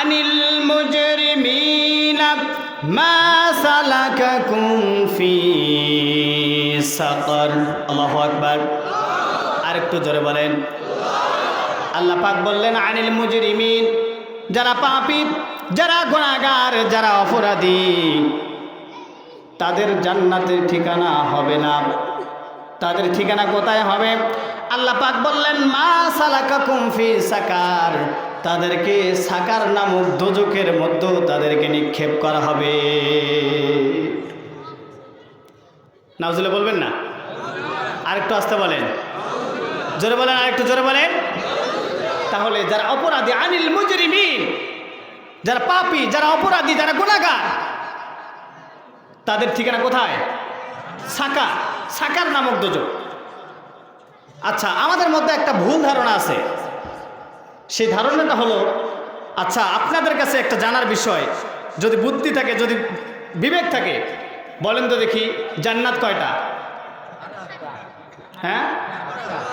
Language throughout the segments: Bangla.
আনিল মুজরিমিনা মা সালাকাকুম ফি সাকার। আল্লাহু আকবার। আরেকটু জোরে বলেন। আল্লাহ পাক বললেন, আনিল মুজরিমিন, যারা পাপী, যারা গুণাগার যারা অপরাধী, তাদের জান্নাতের ঠিকানা হবে না। তাদের ঠিকানা কোথায় হবে? আল্লাহ পাক বললেন, মা সালাকা কুমফি সাকার। তাদেরকে সাকার নামক দোজকের মধ্যে তাদেরকে নিক্ষেপ করা হবে। নাউজুলে বলবেন না? আরেকটু আসতে বলেন। জোরে বলেন, আরেকটু জোরে বলেন। তাহলে যারা অপরাধী, আনিল মুজরিমিন, যারা পাপি, যারা অপরাধী, যারা গুণাগার তাদের ঠিকানা কোথায়? সাকা, সাকার নামক দোজক আচ্ছা আমাদের মধ্যে একটা ভুল ধারণা আছে। সেই ধারণাটা হলো আচ্ছা আপনাদের কাছে একটা জানার বিষয়। যদি বুদ্ধি থাকে, যদি বিবেক থাকে, বলেন তো দেখি, জান্নাত কয়টা? হ্যাঁ?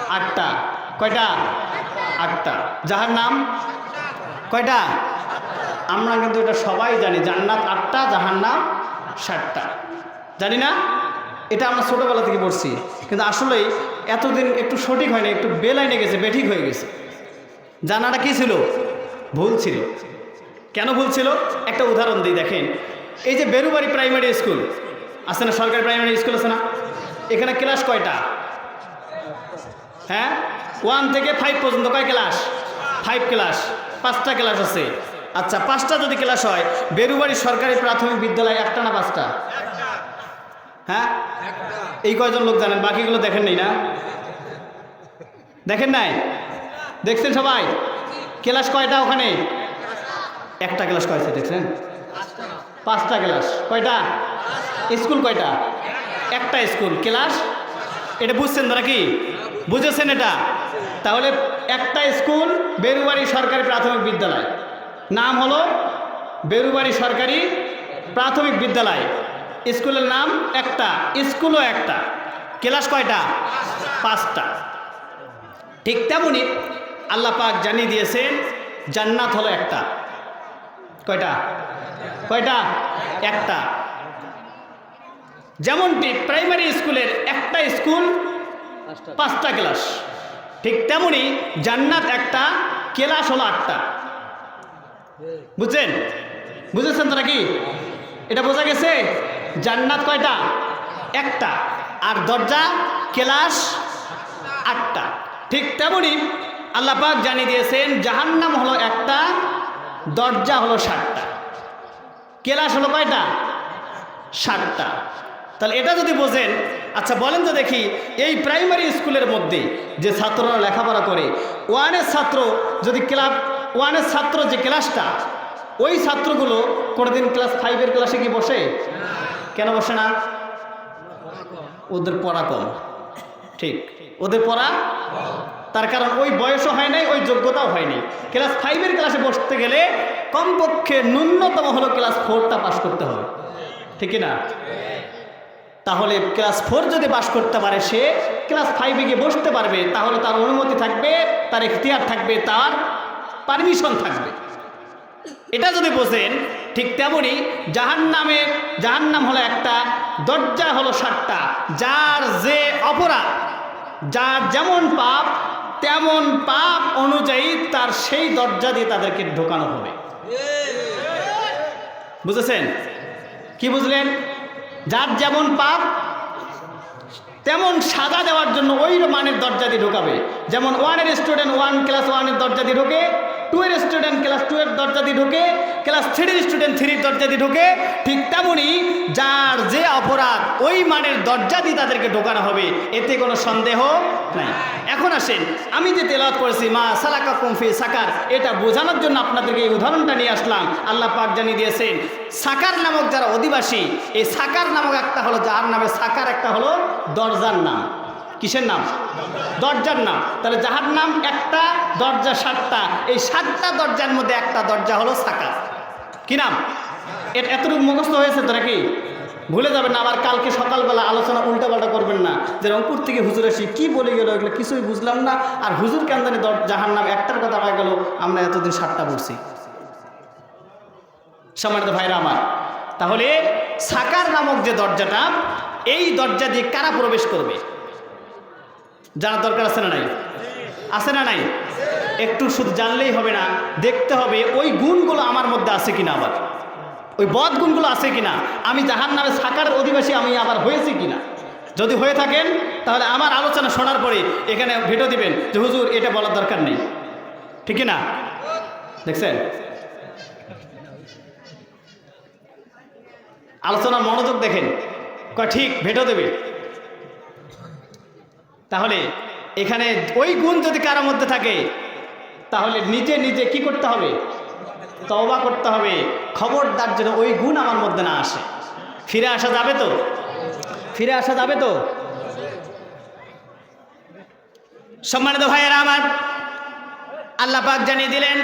আটটা। কয়টা? আটটা। যাহার নাম? কয়টা? আমরা কিন্তু এটা সবাই জানি, জান্নাত আটটা, যাহার নাম ষাটটা জানি না? এটা আমরা ছোটোবেলা থেকে পড়ছি। কিন্তু আসলেই এতদিন একটু সঠিক হয়নি, একটু বেলাইনে গেছে, বেঠিক হয়ে গেছে। জানাটা কি ছিল? ভুল ছিল। কেন ভুল ছিল? একটা উদাহরণ দিই দেখেন। এই যে বেরুবাড়ি প্রাইমারি স্কুল আছে না সরকারি প্রাইমারি স্কুল আছে না? এখানে ক্লাস কয়টা? হ্যাঁ? ওয়ান থেকে ফাইভ পর্যন্ত কয় ক্লাস ফাইভ ক্লাস পাঁচটা ক্লাস আছে। আচ্ছা পাঁচটা যদি ক্লাস হয় বেরুবাড়ি সরকারি প্রাথমিক বিদ্যালয় একটা না পাঁচটা? হ্যাঁ? এই কয়জন লোক জানেন? বাকিগুলো দেখেন নাই না? দেখেন নাই? দেখছেন সবাই? ক্লাস কয়টা ওখানে? একটা ক্লাস কয়ছে দেখছেন? পাঁচটা ক্লাস। কয়টা? স্কুল কয়টা? একটা স্কুল। ক্লাস? এটা বুঝছেন তারা কি? বুঝেছেন এটা? তাহলে একটা স্কুল বেরুবাড়ি সরকারি প্রাথমিক বিদ্যালয়। নাম হলো বেরুবাড়ি সরকারি প্রাথমিক বিদ্যালয়। স্কুলের নাম একটা, স্কুলও একটা। ক্লাস কয়টা? পাঁচটা। ঠিক তেমনই আল্লাহ পাক জানিয়ে দিয়েছেন জান্নাত হলো একটা। কয়টা? কয়টা? একটা। যেমনটি প্রাইমারি স্কুলের একটা স্কুল পাঁচটা। ক্লাস। ঠিক তেমনি জান্নাত একটা ক্লাস হলো আটটা। বুঝছেন? বুঝেছেন তারা কি এটা বোঝা গেছে? জান্নাত কয়টা? একটা। আর দরজা ক্লাস আটটা। ঠিক তেমনি আল্লাহ পাক জানিয়ে দিয়েছেন, জাহান্নাম হলো একটা, দরজা হলো ষাটটা ক্লাস হলো কয়টা? ষাটটা তাহলে এটা যদি বোঝেন আচ্ছা বলেন তো দেখি, এই প্রাইমারি স্কুলের মধ্যে যে ছাত্ররা লেখাপড়া করে, ওয়ানের ছাত্র যদি ক্লাব, ওয়ানের ছাত্র যে ক্লাসটা, ওই ছাত্রগুলো কোনোদিন ক্লাস ফাইভের ক্লাসে কি বসে? কেন বসে না? ওদের পড়া কম। ঠিক। ওদের পড়া তার কারণ ওই বয়সও হয় নাই, ওই যোগ্যতাও হয়নি ক্লাস ফাইভের ক্লাসে বসতে গেলে কমপক্ষে ন্যূনতম হলো ক্লাস ফোরটা পাস করতে হবে। ঠিক না তাহলে ক্লাস ফোর যদি পাস করতে পারে সে, ক্লাস ফাইভে গিয়ে বসতে পারবে, তাহলে তার অনুমতি থাকবে, তার এখতিয়ার থাকবে, তার পারমিশন থাকবে। এটা যদি বোঝেন, ঠিক তেমনই জাহান নামের জাহান নাম হলো একটা, দরজা হলো সাতটা, যার যে অপরাধ, যার যেমন পাপ তেমন পাপ অনুযায়ী তার সেই দরজা দিয়ে তাদেরকে ঢোকানো হবে। বুঝেছেন? কি বুঝলেন? যার যেমন পাপ, তেমন সাজা দেওয়ার জন্য ওই মানের দরজা দিয়ে ঢোকাবে। যেমন ওয়ানের স্টুডেন্ট ওয়ান ক্লাস ওয়ানের দরজা দিয়ে ঢোকে টু এর স্টুডেন্ট ক্লাস টু এর দরজা দিয়ে ঢোকে ক্লাস থ্রির স্টুডেন্ট থ্রির দরজা দিয়ে ঢোকে, ঠিক তেমনই যার যে অপরাধ, ওই মানের দরজা দিয়ে তাদেরকে ঢোকানো হবে, এতে কোনো সন্দেহ নাই। এখন আসেন, আমি যে তেলাওয়াত করেছি, মা সালাকা কুমফি সাকার, এটা বোঝানোর জন্য আপনাদেরকে এই উদাহরণটা নিয়ে আসলাম। আল্লাহ পাক জানিয়ে দিয়েছেন, সাকার নামক যারা অধিবাসী, এই সাকার নামক একটা হলো, যার নামে সাকার একটা হলো দরজার নাম। কিসের নাম? দরজার নাম। তাহলে যাহার নাম একটা, দরজা সাতটা। এই সাতটা দরজার মধ্যে একটা দরজা হলো সাকার কি নাম? এতটুকু মুখস্থ হয়েছে তো নাকি? ভুলে যাবেন না, আবার কালকে সকালবেলা আলোচনা উল্টাপাল্টা করবেন না। যে রংপুর থেকে হুজুর আসি কী বলে গেল এগুলো কিছুই বুঝলাম না। আর হুজুর কেন্দানি জাহার নাম একটার কথা হয়ে গেল, আমরা এতদিন সাতটা পড়ছি। সম্মানিত ভাইরা আমার, তাহলে সাকার নামক যে দরজাটা, এই দরজা দিয়ে কারা প্রবেশ করবে? জানার দরকার আছে না নাই? আছে না নাই? একটু শুধু জানলেই হবে না, দেখতে হবে ওই গুণগুলো আমার মধ্যে আছে কিনা আবার। ওই বদ গুণগুলো আছে কিনা? আমি জাহান নামে সাকার অধিবাসী, আমি আবার হয়েছি কিনা? যদি হয়ে থাকেন, তাহলে আমার আলোচনা শোনার পরে এখানে ভেটো দিবেন যে, হুজুর, এটা বলার দরকার নেই। ঠিক না দেখছেন? আলোচনা, মনোযোগ দেখেন। কয়, ঠিক ভেটো দেবে। তাহলে এখানে ওই গুণ যদি কারোর মধ্যে থাকে, তাহলে নিজে নিজে কি করতে হবে? তওবা করতে হবে। খবরদার যেন ওই গুণ আমার মধ্যে না আসে। ফিরে আসা যাবে তো? ফিরে আসা যাবে তো? সম্মানিত ভাইয়েরা আমার, আল্লাহ পাক জানিয়ে দিলেন,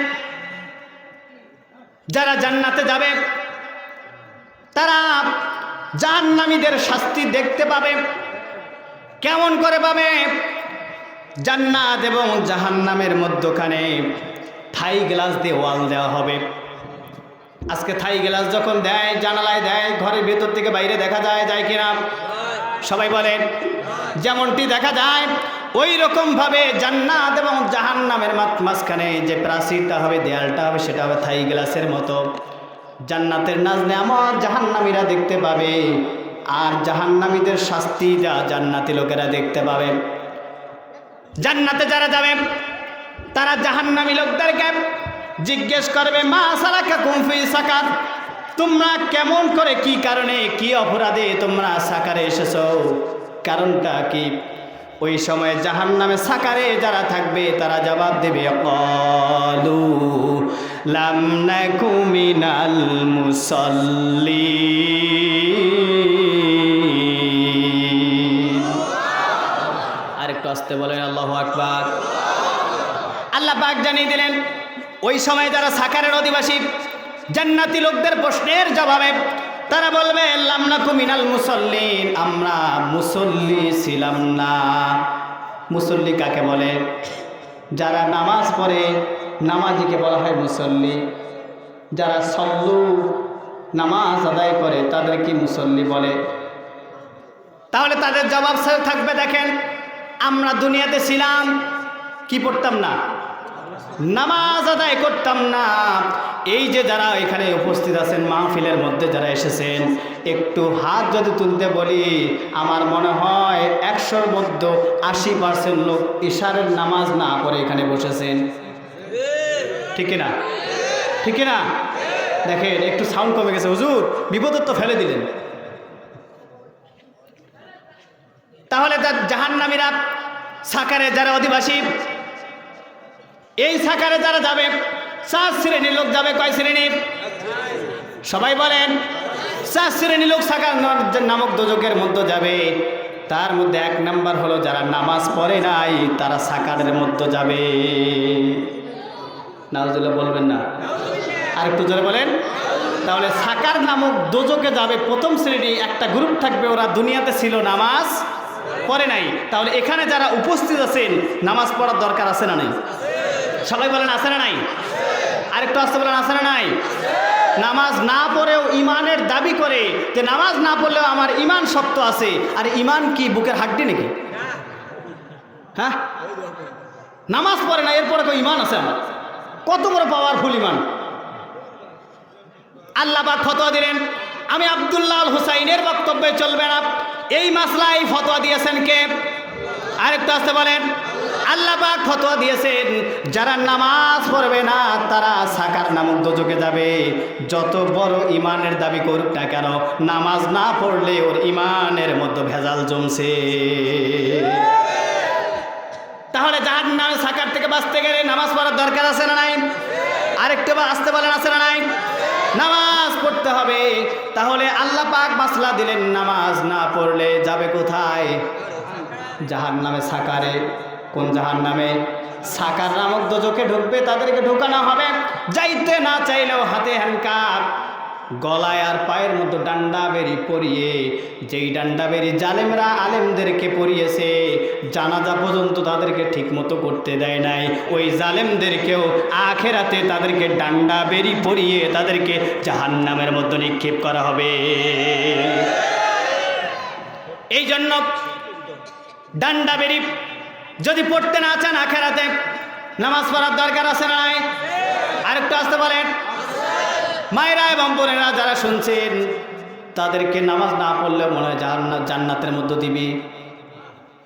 যারা জান্নাতে যাবে, তারা জাহান্নামীদের শাস্তি দেখতে পাবে। কেমন করে পাবে? জান্নাত এবং জাহান্নামের মধ্যখানে থাই গ্লাস দিয়ে ওয়াল দেওয়া হবে। আজকে থাই গ্লাস যখন দেয়, জানালায় দেয়, ঘরের ভেতর থেকে বাইরে দেখা যায় যায় কিনা? সবাই বলেন, যেমনটি দেখা যায় ওই রকমভাবে জান্নাত এবং জাহান্নামের মাঝ- মাঝখানে যে প্রাচীরটা হবে, দেয়ালটা হবে, সেটা হবে থাই গ্লাসের মতো। জান্নাতের নাজ নেয়ামত জাহান্নামীরা দেখতে পাবে আর জাহান্নামীদের শাস্তি যা জান্নাতি লোকেরা দেখতে পাবে। জান্নাতে যারা যাবে, তারা জাহান্নামী লোকদেরকে জিজ্ঞেস করবে, মা সালাকা কুমফি সাকার, তোমরা কেমন করে কি কারণে কি অপরাধে তোমরা সাকারে এসেছ? কারণটা কি? ওই সময় জাহান নামে সাকারে যারা থাকবে, তারা জবাব দেবে কলু লাম নাকু মিনাল মুসল্লি আসতে বলেন, আল্লাহ আকবার। আল্লাহ পাক জানিয়ে দিলেন, ওই সময় যারা সাকারের অধিবাসী, জান্নাতি লোকদের প্রশ্নের জবাবে তারা বলবে কুমিনাল মুসল্লিন, আমরা মুসল্লি ছিলাম না। মুসল্লি কাকে বলে? যারা নামাজ পড়ে, নামাজিকে বলা হয় মুসল্লি। যারা সল্লু নামাজ আদায় করে, তাদের কি মুসল্লি বলে? তাহলে তাদের জবাব থাকবে, দেখেন আমরা দুনিয়াতে ছিলাম, কি পড়তাম না? নামাজ আদায় করতাম না। এই যে যারা এখানে উপস্থিত আছেন, মাহফিলের মধ্যে যারা এসেছেন, একটু হাত যদি তুলতে বলি, আমার মনে হয় একশোর মধ্যে আশি পার্সেন্ট লোক ইশারের নামাজ না পড়ে এখানে বসেছেন। ঠিক না ঠিক না দেখেন, একটু সাউন্ড কমে গেছে। হুজুর বিপদের তো ফেলে দিলেন। তাহলে তার জাহান্নামীরা সাকারে যারা অধিবাসী, এই সাকারে যারা যাবে, চার শ্রেণির লোক যাবে কয় শ্রেণি? সবাই বলেন, চার শ্রেণির লোক সাকার নামক দোজকের মধ্যে যাবে। তার মধ্যে এক নাম্বার হলো যারা নামাজ পড়ে নাই, তারা সাকারের মধ্যে যাবে। নাজুল্লাহ বলবেন না? আর একটু জোরে বলেন। তাহলে সাকার নামক দোজকে যাবে প্রথম শ্রেণি, একটা গ্রুপ থাকবে, ওরা দুনিয়াতে ছিল নামাজ পড়ে নাই। তাহলে এখানে যারা উপস্থিত আছেন, নামাজ পড়ার দরকার আছে না নাই? সবাই বলেন, আছে না নাই? আরেকটু আসতে বলেন, আছে না নাই? নামাজ না পড়েও ইমানের দাবি করে যে নামাজ না পড়লেও আমার ইমান শক্ত আছে। আর ইমান কি, বুকের হাড্ডি নাকি? হ্যাঁ? নামাজ পড়ে না, এরপরে কেউ ইমান আছে আমার? কত বড় পাওয়ারফুল ইমান আল্লাহ পাক ফতোয়া দিলেন, আমি আব্দুল্লাহ হুসাইনের বক্তব্যে চলবে না। এই মাসলাই ফতোয়া দিয়েছেন কে? আরেকটু আসতে বলেন। আল্লাহ পাক ফতোয়া দিয়েছেন, যারা নামাজ পড়বে না, তারা সাকার নামক দোজকে যাবে। যত বড় ইমানের দাবি করুক না কেন, নামাজ না পড়লে ওর ইমানের মধ্যে ভেজাল জমছে। তাহলে যার নামে সাকার থেকে বাঁচতে গেলে নামাজ পড়ার দরকার আছে না নাই? আরেকটু বা আসতে বলেন, আছে না নাই? নামাজ পড়তে হবে। তাহলে আল্লাহ পাক মাসলা দিলেন, নামাজ না পড়লে যাবে কোথায়? জাহান নামে সাকারে। কোন জাহান নামে সাকার নামক দোজকে ঢুকবে, তাদেরকে ঢুকানো হবে। যাইতে না চাইলেও হাতে হ্যান্ডকাপ গলায় আর পায়ের মধ্যে ডান্ডা বেরি পরিয়ে, যেই ডান্ডা বেরি জালেমরা আলেমদেরকে পরিয়েছে, জানাজা পর্যন্ত তাদেরকে ঠিক মতো করতে দেয় নাই। ওই জালেমদেরকেও আখেরাতে তাদেরকে ডান্ডা বেরি পরিয়ে তাদেরকে জাহান্নামের মধ্যে নিক্ষেপ করা হবে। এই জন্য ডান্ডা বেরি যদি পড়তে না চান আখেরাতে, নামাজ পড়ার দরকার আছে না নাই? আরেকটু আসতে বলেন। মায়েরা এবং বোনেরা যারা শুনছেন, তাদেরকে নামাজ না পড়লে মনে হয় জান্নাত জান্নাতের মধ্য দিবি।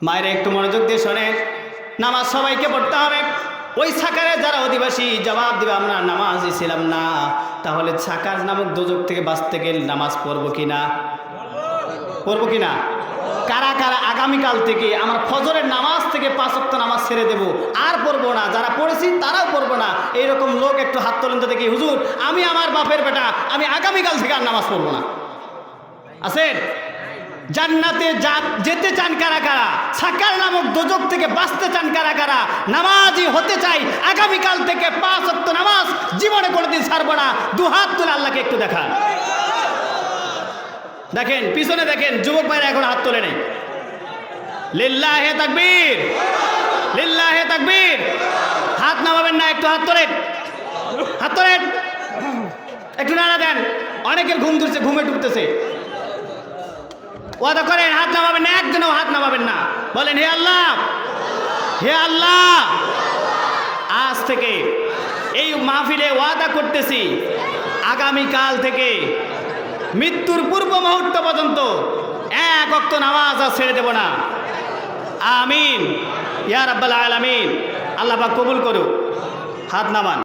মায়েরা একটু মনোযোগ দিয়ে শোনে নামাজ সবাইকে পড়তে হবে। ওই সাকারে যারা অধিবাসী, জবাব দিবে, আমরা নামাজই ছিলাম না। তাহলে সাকার নামক দোজক থেকে বাঁচতে গেলে নামাজ পড়ব কি না পড়ব কি না কারা কারা আগামীকাল থেকে আমার ফজরের নামাজ থেকে পাঁচ পাঁচক্ত নামাজ ছেড়ে দেব? আর পড়ব না। যারা পড়েছি, তারাও পড়ব না। এইরকম লোক একটু হাত তোলেন তো দেখি। হুজুর, আমি আমার বাপের বেটা, আমি আগামীকাল থেকে আর নামাজ পড়ব না। আছেন? জান্নাতে যেতে চান কারা কারা? সাকার নামক দোজক থেকে বাঁচতে চান কারা কারা? নামাজই হতে চাই। আগামীকাল থেকে পাঁচ অক্ত নামাজ জীবনে কোনোদিন ছাড়বো না। দু হাত তুলে আল্লাহকে একটু দেখান। দেখেন, পিছনে দেখেন, যুবক ভাইরা এখন হাত তোলে নেই। লিল্লাহে তাকবীর লিল্লাহে তাকবীর। হাত নামাবেন না, একটু হাত তোলেন। হাত তোলেন। একটু নাড়া দেন। অনেকের ঘুম ধরছে, ঘুমে ডুবতেছে। ওয়াদা করেন, হাত নামাবেন না, একজনও হাত নামাবেন না। বলেন, হে আল্লাহ হে আল্লাহ, আজ থেকে এই মাহফিলে ওয়াদা করতেছি। আগামীকাল থেকে মৃত্যুর পূর্ব মুহূর্ত পর্যন্ত এক অক্ত নামাজ আর ছেড়ে দেব না। আমিন। ইয়ার আব্বাল আলামিন। আল্লাহ কবুল করুক। হাত নামান।